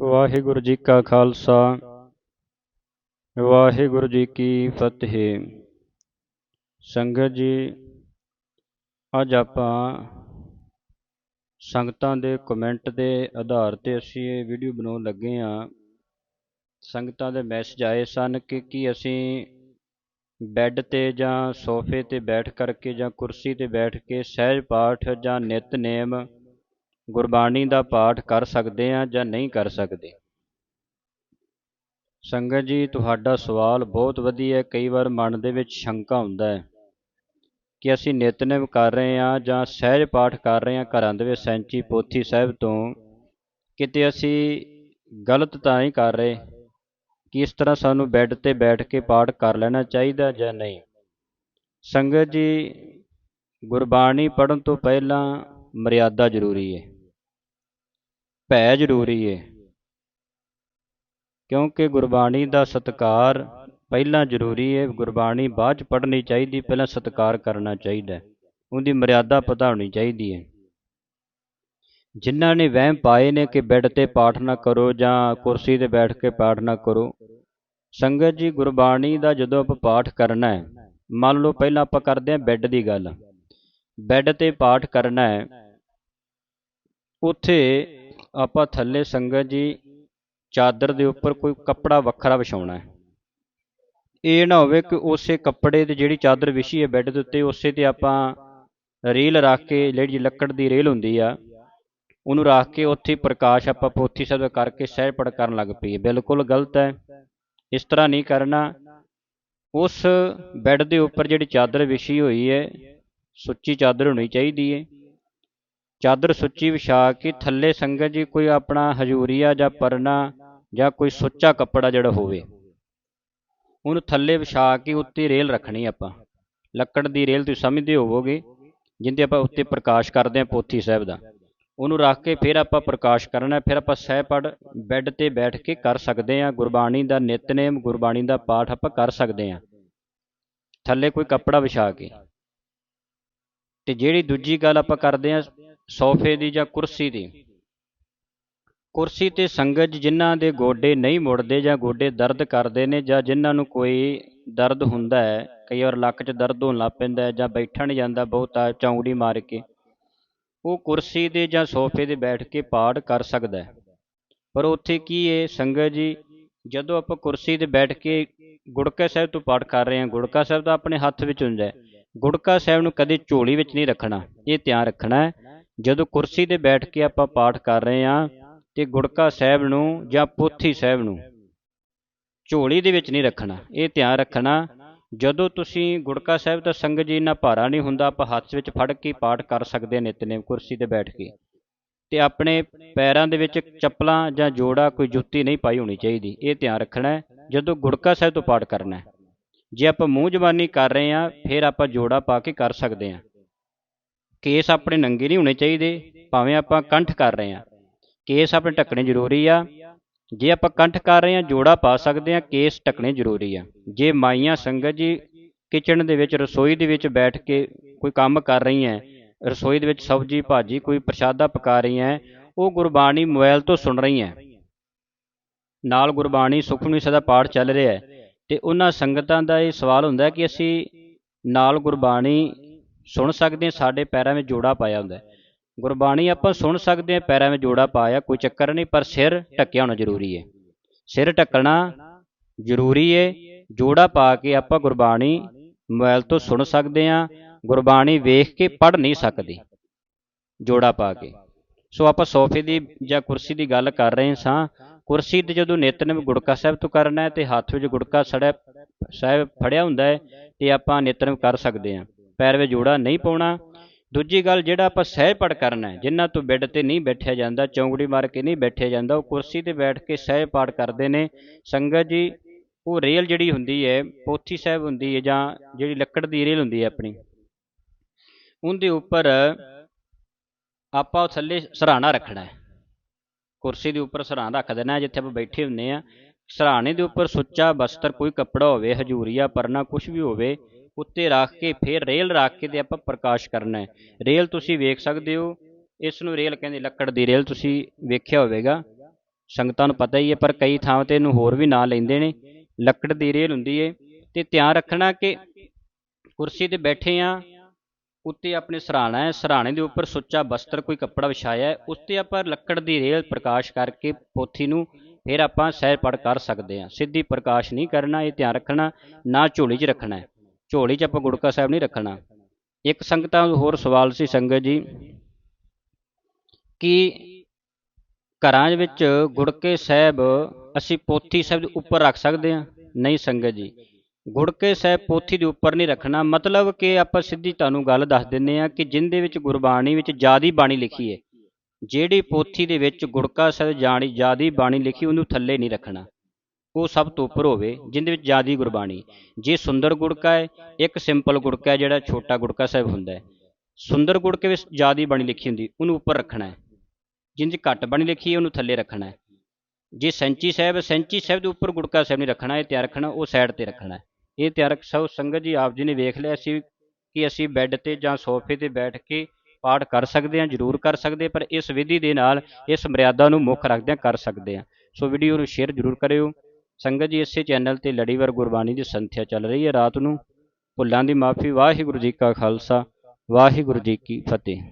ਵਾਹਿਗੁਰੂ ਜੀ ਕਾ ਖਾਲਸਾ, ਵਾਹਿਗੁਰੂ ਜੀ ਕੀ ਫਤਿਹ। ਸੰਗਤ ਜੀ, ਅੱਜ ਆਪਾਂ ਸੰਗਤਾਂ ਦੇ ਕਮੈਂਟ ਦੇ ਆਧਾਰ ਤੇ ਅਸੀਂ ਇਹ ਵੀਡੀਓ ਬਣਾਉਣ ਲੱਗੇ ਹਾਂ। ਸੰਗਤਾਂ ਦੇ ਮੈਸੇਜ ਆਏ ਸਨ ਕਿ ਕੀ ਅਸੀਂ ਬੈੱਡ ਤੇ ਜਾਂ ਸੋਫੇ ਤੇ ਬੈਠ ਕਰਕੇ ਜਾਂ ਕੁਰਸੀ ਤੇ ਬੈਠ ਕੇ ਸਹਿਜ ਪਾਠ ਜਾਂ ਨਿਤਨੇਮ ਗੁਰਬਾਣੀ ਦਾ ਪਾਠ ਕਰ ਸਕਦੇ ਹਾਂ ਜਾਂ ਨਹੀਂ ਕਰ ਸਕਦੇ? ਸੰਗਤ ਜੀ, ਤੁਹਾਡਾ ਸਵਾਲ ਬਹੁਤ ਵਧੀਆ ਹੈ। ਕਈ ਵਾਰ ਮਨ ਦੇ ਵਿੱਚ ਸ਼ੰਕਾ ਹੁੰਦਾ ਹੈ ਕਿ ਅਸੀਂ ਨਿਤਨੇਮ ਕਰ ਰਹੇ ਹਾਂ ਜਾਂ ਸਹਿਜ ਪਾਠ ਕਰ ਰਹੇ ਹਾਂ ਘਰਾਂ ਦੇ ਵਿੱਚ, ਸੈਂਚੀ ਪੋਥੀ ਸਾਹਿਬ ਤੋਂ। ਕਿਤੇ ਅਸੀਂ ਗਲਤ ਤਾਂ ਹੀ ਕਰ ਰਹੇ ਕਿ ਇਸ ਤਰ੍ਹਾਂ ਸਾਨੂੰ ਬੈੱਡ ਤੇ ਬੈਠ ਕੇ ਪਾਠ ਕਰ ਲੈਣਾ ਚਾਹੀਦਾ ਜਾਂ ਨਹੀਂ? ਸੰਗਤ ਜੀ, ਗੁਰਬਾਣੀ ਪੜਨ ਤੋਂ ਪਹਿਲਾਂ ਮਰਿਆਦਾ ਜ਼ਰੂਰੀ ਹੈ। ਭੈ ਜ਼ਰੂਰੀ ਹੈ ਕਿਉਂਕਿ ਗੁਰਬਾਣੀ ਦਾ ਸਤਕਾਰ ਪਹਿਲਾਂ ਜ਼ਰੂਰੀ ਹੈ ਗੁਰਬਾਣੀ ਬਾਅਦ ਚ ਪੜ੍ਹਨੀ ਚਾਹੀਦੀ, ਪਹਿਲਾਂ ਸਤਕਾਰ ਕਰਨਾ ਚਾਹੀਦਾ ਉਹਦੀ ਮਰਿਆਦਾ ਪਤਾ ਹੋਣੀ ਚਾਹੀਦੀ ਹੈ ਜਿਨ੍ਹਾਂ ਨੇ ਵਹਿਮ ਪਾਏ ਨੇ ਕਿ ਬੈੱਡ ਤੇ ਪਾਠ ਨਾ ਕਰੋ ਜਾਂ ਕੁਰਸੀ ਤੇ ਬੈਠ ਕੇ ਪਾਠ ਨਾ ਕਰੋ, ਸੰਗਤ ਜੀ ਗੁਰਬਾਣੀ ਦਾ ਜਦੋਂ ਆਪਾਂ ਪਾਠ ਕਰਨਾ ਹੈ ਮੰਨ ਲਓ ਪਹਿਲਾਂ ਆਪਾਂ ਕਰਦੇ ਹਾਂ ਬੈੱਡ ਦੀ ਗੱਲ। ਬੈੱਡ ਤੇ ਪਾਠ ਕਰਨਾ ਹੈ ਉੱਥੇ ਆਪਾਂ ਥੱਲੇ ਸੰਗਤ ਜੀ ਚਾਦਰ ਦੇ ਉੱਪਰ ਕੋਈ ਕੱਪੜਾ ਵੱਖਰਾ ਵਿਛਾਉਣਾ ਹੈ। ਇਹ ਨਾ ਹੋਵੇ ਕਿ ਉਸੇ ਕੱਪੜੇ ਤੇ ਜਿਹੜੀ ਚਾਦਰ ਵਿਛੀ ਹੈ ਬੈੱਡ ਦੇ ਉੱਤੇ, ਉਸੇ ਤੇ ਆਪਾਂ ਰੇਲ ਰੱਖ ਕੇ ਜਿਹੜੀ ਲੱਕੜ ਦੀ ਰੇਲ ਹੁੰਦੀ ਆ, ਉਹਨੂੰ ਰੱਖ ਕੇ ਉੱਥੇ ਪ੍ਰਕਾਸ਼ ਆਪਾਂ ਪੋਥੀ ਸਾਹਿਬ ਕਰਕੇ ਸਹਿ ਪੜ ਕਰਨ ਲੱਗ ਪਈਏ ਬਿਲਕੁਲ ਗਲਤ ਹੈ। ਇਸ ਤਰ੍ਹਾਂ ਨਹੀਂ ਕਰਨਾ। ਉਸ ਬੈੱਡ ਦੇ ਉੱਪਰ ਜਿਹੜੀ ਚਾਦਰ ਵਿਛੀ ਹੋਈ ਹੈ, ਸੁੱਚੀ ਚਾਦਰ ਹੋਣੀ ਚਾਹੀਦੀ ਹੈ। ਚਾਦਰ ਸੁੱਚੀ ਵਿਛਾ ਕੇ ਥੱਲੇ ਸੰਗਤ ਜੀ ਕੋਈ ਆਪਣਾ ਹਜੂਰੀਆ ਜਾਂ ਪਰਨਾ ਜਾਂ ਕੋਈ ਸੁੱਚਾ ਕੱਪੜਾ ਜਿਹੜਾ ਹੋਵੇ। ਉਹਨੂੰ ਥੱਲੇ ਵਿਛਾ ਕੇ ਉੱਤੇ ਰੇਲ ਰੱਖਣੀ ਆਪਾਂ। ਲੱਕੜ ਦੀ ਰੇਲ ਤੁਸੀਂ ਸਮਝਦੇ ਹੋਵੋਗੇ, ਜਿੰਦੇ ਆਪਾਂ ਉੱਤੇ ਪ੍ਰਕਾਸ਼ ਕਰਦੇ ਹਾਂ ਪੋਥੀ ਸਾਹਿਬ ਦਾ। ਉਹਨੂੰ ਰੱਖ ਕੇ ਫਿਰ ਆਪਾਂ ਪ੍ਰਕਾਸ਼ ਕਰਨਾ, ਫਿਰ ਆਪਾਂ ਸਹਿ ਪੜ ਬੈੱਡ ਤੇ ਬੈਠ ਕੇ ਕਰ ਸਕਦੇ ਹਾਂ। ਗੁਰਬਾਣੀ ਦਾ ਨਿਤਨੇਮ, ਗੁਰਬਾਣੀ ਦਾ ਪਾਠ ਆਪਾਂ ਕਰ ਸਕਦੇ ਹਾਂ। ਥੱਲੇ ਕੋਈ ਕੱਪੜਾ ਵਿਛਾ ਕੇ। ਤੇ ਜਿਹੜੀ ਦੂਜੀ ਗੱਲ ਆਪਾਂ ਕਰਦੇ ਹਾਂ ਸੋਫੇ ਦੀ ਜਾਂ ਕੁਰਸੀ ਦੀ? ਕੁਰਸੀ ਤੇ ਸੰਗਤ ਜਿਨ੍ਹਾਂ ਦੇ ਗੋਡੇ ਨਹੀਂ ਮੁੜਦੇ ਜਾਂ ਗੋਡੇ ਦਰਦ ਕਰਦੇ ਨੇ ਜਾਂ ਜਿਨ੍ਹਾਂ ਨੂੰ ਕੋਈ ਦਰਦ ਹੁੰਦਾ ਹੈ, ਕਈ ਵਾਰ ਲੱਕ 'ਚ ਦਰਦ ਹੋਣ ਲੱਗ ਪੈਂਦਾ ਜਾਂ ਬੈਠਣ ਜਾਂਦਾ ਬਹੁਤਾ ਚੌਂਗੜੀ ਮਾਰ ਕੇ, ਉਹ ਕੁਰਸੀ 'ਤੇ ਜਾਂ ਸੋਫੇ ਤੇ ਬੈਠ ਕੇ ਪਾਠ ਕਰ ਸਕਦਾ ਹੈ। ਪਰ ਉੱਥੇ ਕੀ ਹੈ ਸੰਗਤ ਜੀ, ਜਦੋਂ ਆਪਾਂ ਕੁਰਸੀ ਤੇ ਬੈਠ ਕੇ ਗੁੜਕਾ ਸਾਹਿਬ ਤੋਂ ਪਾਠ ਕਰ ਰਹੇ ਹਾਂ, ਗੁੜਕਾ ਸਾਹਿਬ ਤਾਂ ਆਪਣੇ ਹੱਥ ਵਿੱਚ ਹੁੰਦਾ ਹੈ। ਗੁੜਕਾ ਸਾਹਿਬ ਨੂੰ ਕਦੇ ਝੋਲੀ ਵਿੱਚ ਨਹੀਂ ਰੱਖਣਾ, ਇਹ ਧਿਆਨ ਰੱਖਣਾ ਹੈ। ਜਦੋਂ ਕੁਰਸੀ ਤੇ ਬੈਠ ਕੇ ਆਪਾਂ ਪਾਠ ਕਰ ਰਹੇ ਹਾਂ ਤੇ ਗੁੜਕਾ ਸਾਹਿਬ ਨੂੰ ਜਾਂ ਪੋਥੀ ਸਾਹਿਬ ਨੂੰ, ਝੋਲੀ ਦੇ ਵਿੱਚ ਨਹੀਂ ਰੱਖਣਾ, ਇਹ ਧਿਆਨ ਰੱਖਣਾ, ਜਦੋਂ ਤੁਸੀਂ ਗੁੜਕਾ ਸਾਹਿਬ ਦਾ ਸੰਗਤ ਜੀ ਇੰਨਾ ਭਾਰਾ ਨਹੀਂ ਹੁੰਦਾ, ਆਪਾਂ ਹੱਥ ਵਿੱਚ ਫੜ ਕੇ ਪਾਠ ਕਰ ਸਕਦੇ ਹਾਂ ਨਿਤਨੇਮ ਕੁਰਸੀ ਤੇ ਬੈਠ ਕੇ। ਤੇ ਆਪਣੇ ਪੈਰਾਂ ਦੇ ਵਿੱਚ ਚੱਪਲਾਂ ਜਾਂ ਜੋੜਾ ਕੋਈ ਜੁੱਤੀ ਨਹੀਂ ਪਾਈ ਹੋਣੀ ਚਾਹੀਦੀ, ਇਹ ਧਿਆਨ ਰੱਖਣਾ ਹੈ, ਜਦੋਂ ਗੁੜਕਾ ਸਾਹਿਬ ਤੋਂ ਪਾਠ ਕਰਨਾ ਹੈ। ਜੇ ਆਪਾਂ ਮੂੰਹ ਜ਼ਬਾਨੀ ਕਰ ਰਹੇ ਹਾਂ, ਫਿਰ ਆਪਾਂ ਜੋੜਾ ਪਾ ਕੇ ਕਰ ਸਕਦੇ ਹਾਂ। ਕੇਸ ਆਪਣੇ ਨੰਗੇ ਨਹੀਂ ਹੋਣੇ ਚਾਹੀਦੇ, ਭਾਵੇਂ ਆਪਾਂ ਕੰਠ ਕਰ ਰਹੇ ਹਾਂ। ਕੇਸ ਆਪਣੇ ਢੱਕਣੇ ਜ਼ਰੂਰੀ ਆ। ਜੇ ਆਪਾਂ ਕੰਠ ਕਰ ਰਹੇ ਹਾਂ, ਜੋੜਾ ਪਾ ਸਕਦੇ ਹਾਂ, ਕੇਸ ਢੱਕਣੇ ਜ਼ਰੂਰੀ ਆ। ਜੇ ਮਾਈਆਂ ਸੰਗਤ ਜੀ ਕਿਚਨ ਦੇ ਵਿੱਚ, ਰਸੋਈ ਦੇ ਵਿੱਚ ਬੈਠ ਕੇ ਕੋਈ ਕੰਮ ਕਰ ਰਹੀ ਹੈ ਰਸੋਈ ਦੇ ਵਿੱਚ ਸਬਜ਼ੀ, ਭਾਜੀ ਕੋਈ ਪ੍ਰਸ਼ਾਦਾ ਪਕਾ ਰਹੀ ਹੈ ਉਹ ਗੁਰਬਾਣੀ ਮੋਬਾਈਲ ਤੋਂ ਸੁਣ ਰਹੀ ਹੈ ਨਾਲ ਗੁਰਬਾਣੀ ਸੁਖਮਨੀ ਸਦਾ ਪਾਠ ਚੱਲ ਰਿਹਾ ਹੈ ਤੇ ਉਹਨਾਂ ਸੰਗਤਾਂ ਦਾ ਇਹ ਸਵਾਲ ਹੁੰਦਾ ਕਿ ਅਸੀਂ ਨਾਲ ਗੁਰਬਾਣੀ ਸੁਣ ਸਕਦੇ ਹਾਂ, ਸਾਡੇ ਪੈਰਾਂ ਵਿੱਚ ਜੋੜਾ ਪਾਇਆ ਹੁੰਦਾ ਗੁਰਬਾਣੀ ਆਪਾਂ ਸੁਣ ਸਕਦੇ ਹਾਂ, ਪੈਰਾਂ ਵਿੱਚ ਜੋੜਾ ਪਾਇਆ, ਕੋਈ ਚੱਕਰ ਨਹੀਂ, ਪਰ ਸਿਰ ਢੱਕਿਆ ਹੋਣਾ ਜ਼ਰੂਰੀ ਹੈ। ਸਿਰ ਢੱਕਣਾ ਜ਼ਰੂਰੀ ਹੈ। ਜੋੜਾ ਪਾ ਕੇ ਆਪਾਂ ਗੁਰਬਾਣੀ ਮੋਬਾਈਲ ਤੋਂ ਸੁਣ ਸਕਦੇ ਹਾਂ, ਗੁਰਬਾਣੀ ਵੇਖ ਕੇ ਪੜ੍ਹ ਨਹੀਂ ਸਕਦੇ, ਜੋੜਾ ਪਾ ਕੇ। ਸੋ ਆਪਾਂ ਸੋਫੇ ਦੀ ਜਾਂ ਕੁਰਸੀ ਦੀ ਗੱਲ ਕਰ ਰਹੇ ਸਾਂ। ਕੁਰਸੀ ਤੇ ਜਦੋਂ ਨਿਤਨੇਮ ਗੁੜਕਾ ਸਾਹਿਬ ਤੋਂ ਕਰਨਾ ਹੈ ਤੇ ਹੱਥ ਵਿੱਚ ਗੁੜਕਾ ਸੜਿਆ, ਸਾਹਿਬ ਫੜਿਆ ਹੁੰਦਾ ਹੈ ਤੇ ਆਪਾਂ ਨਿਤਨੇਮ ਕਰ ਸਕਦੇ ਹਾਂ। ਪੈਰ ਵਿੱਚ ਜੋੜਾ ਨਹੀਂ ਪਾਉਣਾ। ਦੂਜੀ ਗੱਲ ਜਿਹੜਾ ਆਪਾਂ ਸਹਿ ਪੜ ਕਰਨਾ ਹੈ ਜਿਨ੍ਹਾਂ ਤੋਂ ਬੈੱਡ ਤੇ ਨਹੀਂ ਬੈਠਿਆ ਜਾਂਦਾ, ਚੌਂਗੜੀ ਮਾਰ ਕੇ ਨਹੀਂ ਬੈਠਿਆ ਜਾਂਦਾ, ਉਹ ਕੁਰਸੀ ਤੇ ਬੈਠ ਕੇ ਸਹਿ ਪਾਠ ਕਰਦੇ ਨੇ। ਸੰਗਤ ਜੀ, ਉਹ ਰੇਲ ਜਿਹੜੀ ਹੁੰਦੀ ਹੈ, ਪੋਥੀ ਸਾਹਿਬ ਹੁੰਦੀ ਹੈ ਜਾਂ ਜਿਹੜੀ ਲੱਕੜ ਦੀ ਰੇਲ ਹੁੰਦੀ ਹੈ ਆਪਣੀ, ਉਹਦੇ ਉੱਪਰ ਆਪਾਂ ਥੱਲੇ ਸਰਾਣਾ ਰੱਖਣਾ ਹੈ। ਕੁਰਸੀ ਦੇ ਉੱਪਰ ਸਰਾਣਾ ਰੱਖ ਦੇਣਾ ਜਿੱਥੇ ਆਪਾਂ ਬੈਠੇ ਹੁੰਨੇ ਆ ਸਰਾਣੇ ਦੇ ਉੱਪਰ ਸੁੱਚਾ ਬਸਤਰ, ਕੋਈ ਕੱਪੜਾ ਹੋਵੇ, ਹਜੂਰੀਆ, ਪਰਨਾ ਕੁਝ ਵੀ ਹੋਵੇ ਉੱਤੇ ਰੱਖ ਕੇ ਫਿਰ ਰੇਲ ਰੱਖ ਕੇ ਤੇ ਆਪਾਂ ਪ੍ਰਕਾਸ਼ ਕਰਨਾ ਹੈ। ਰੇਲ ਤੁਸੀਂ ਵੇਖ ਸਕਦੇ ਹੋ। ਇਸ ਨੂੰ ਰੇਲ ਕਹਿੰਦੇ ਲੱਕੜ ਦੀ ਰੇਲ ਤੁਸੀਂ ਵੇਖਿਆ ਹੋਵੇਗਾ। ਸੰਗਤਾਂ ਨੂੰ ਪਤਾ ਹੀ ਹੈ, ਪਰ ਕਈ ਥਾਂ ਤੇ ਇਹਨੂੰ ਹੋਰ ਵੀ ਨਾਂ ਲੈਂਦੇ ਨੇ। ਲੱਕੜ ਦੀ ਰੇਲ ਹੁੰਦੀ ਏ ਤੇ ਧਿਆਨ ਰੱਖਣਾ ਕਿ ਕੁਰਸੀ ਤੇ ਬੈਠੇ ਆ ਉੱਤੇ ਆਪਣੇ ਸਰਾਣਾ ਹੈ। ਸਰਾਣੇ ਦੇ ਉੱਪਰ ਸੁੱਚਾ ਬਸਤਰ ਕੋਈ ਕੱਪੜਾ ਵਿਛਾਇਆ ਹੈ। 'ਤੇ ਆਪਾਂ ਲੱਕੜ ਦੀ ਰੇਲ ਪ੍ਰਕਾਸ਼ ਕਰਕੇ ਪੋਥੀ ਨੂੰ ਫਿਰ ਆਪਾਂ ਸਹਿਜ ਪੜ ਕਰ ਸਕਦੇ ਹਾਂ। ਸਿੱਧੀ ਪ੍ਰਕਾਸ਼ ਨਹੀਂ ਕਰਨਾ, ਇਹ ਧਿਆਨ ਰੱਖਣਾ, ਨਾ ਝੋਲੀ 'ਚ ਰੱਖਣਾ ਝੋਲੀ 'ਚ ਆਪਾਂ ਗੁੜਕਾ ਸਾਹਿਬ ਨਹੀਂ ਰੱਖਣਾ। ਇੱਕ ਸੰਗਤਾਂ ਹੋਰ ਸਵਾਲ ਸੀ ਸੰਗਤ ਜੀ, ਕਿ ਘਰਾਂ ਦੇ ਵਿੱਚ ਗੁੜਕੇ ਸਾਹਿਬ ਅਸੀਂ ਪੋਥੀ ਸਾਹਿਬ ਦੇ ਉੱਪਰ ਰੱਖ ਸਕਦੇ ਹਾਂ? ਨਹੀਂ ਸੰਗਤ ਜੀ। ਗੁੜਕੇ ਸਾਹਿਬ ਪੋਥੀ ਦੇ ਉੱਪਰ ਨਹੀਂ ਰੱਖਣਾ, ਮਤਲਬ ਕਿ ਆਪਾਂ ਸਿੱਧੀ ਤੁਹਾਨੂੰ ਗੱਲ ਦੱਸ ਦਿੰਨੇ ਆ ਕਿ ਜਿੰਦੇ ਵਿੱਚ ਗੁਰਬਾਣੀ ਵਿੱਚ ਜਿਆਦੀ ਬਾਣੀ ਲਿਖੀ ਹੈ। ਜਿਹੜੀ ਪੋਥੀ ਦੇ ਵਿੱਚ ਗੁੜਕਾ ਸਾਹਿਬ ਜਾਣੀ ਜਿਆਦੀ ਬਾਣੀ ਲਿਖੀ, ਉਹਨੂੰ ਥੱਲੇ ਨਹੀਂ ਰੱਖਣਾ। ਉਹ ਸਭ ਤੋਂ ਉੱਪਰ ਹੋਵੇ, ਜਿੰਦੇ ਵਿੱਚ ਜਿਆਦੀ ਗੁਰਬਾਣੀ। ਜੇ ਸੁੰਦਰ ਗੁੜਕਾ ਹੈ, ਇੱਕ ਸਿੰਪਲ ਗੁੜਕਾ ਹੈ ਜਿਹੜਾ ਛੋਟਾ ਗੁੜਕਾ ਸਾਹਿਬ ਹੁੰਦਾ ਹੈ। ਸੁੰਦਰ ਗੁੜਕੇ ਵਿੱਚ ਜਿਆਦੀ ਬਾਣੀ ਲਿਖੀ ਹੁੰਦੀ, ਉਹਨੂੰ ਉੱਪਰ ਰੱਖਣਾ ਹੈ। ਜਿੰਦੇ ਘੱਟ ਬਾਣੀ ਲਿਖੀ ਹੈ, ਉਹਨੂੰ ਥੱਲੇ ਰੱਖਣਾ ਹੈ। ਜੇ ਸੈਂਚੀ ਸਾਹਿਬ ਸੈਂਚੀ ਸਾਹਿਬ ਦੇ ਉੱਪਰ ਗੁੜਕਾ ਸਾਹਿਬ ਨਹੀਂ ਰੱਖਣਾ, ਇਹ ਤਿਆਰ ਰੱਖਣਾ, ਉਹ ਸਾਈਡ ਤੇ ਰੱਖਣਾ ਇਹ ਤਿਆਰ ਰੱਖ ਸਭ ਸੰਗਤ ਜੀ, ਆਪ ਜੀ ਨੇ ਵੇਖ ਲਿਆ ਸੀ ਕਿ ਅਸੀਂ ਬੈੱਡ ਤੇ ਜਾਂ ਸੋਫੇ ਤੇ ਬੈਠ ਕੇ ਪਾਠ ਕਰ ਸਕਦੇ ਹਾਂ, ਜ਼ਰੂਰ ਕਰ ਸਕਦੇ ਪਰ ਇਸ ਵਿਧੀ ਦੇ ਨਾਲ ਇਸ ਮਰਿਆਦਾ ਨੂੰ ਮੁੱਖ ਰੱਖਦਿਆਂ ਕਰ ਸਕਦੇ ਹਾਂ। ਸੋ ਵੀਡੀਓ ਨੂੰ ਸ਼ੇਅਰ ਜ਼ਰੂਰ ਕਰਿਓ। ਸੰਗਤ ਜੀ, ਇਸੇ ਚੈਨਲ ਤੇ ਲੜੀਵਾਰ ਗੁਰਬਾਣੀ ਦੀ ਸੰਥਿਆ ਚੱਲ ਰਹੀ ਹੈ। ਰਾਤ ਨੂੰ ਭੁੱਲਾਂ ਦੀ ਮਾਫੀ। ਵਾਹਿਗੁਰੂ ਜੀ ਕਾ ਖਾਲਸਾ, ਵਾਹਿਗੁਰੂ ਜੀ ਕੀ ਫਤਿਹ।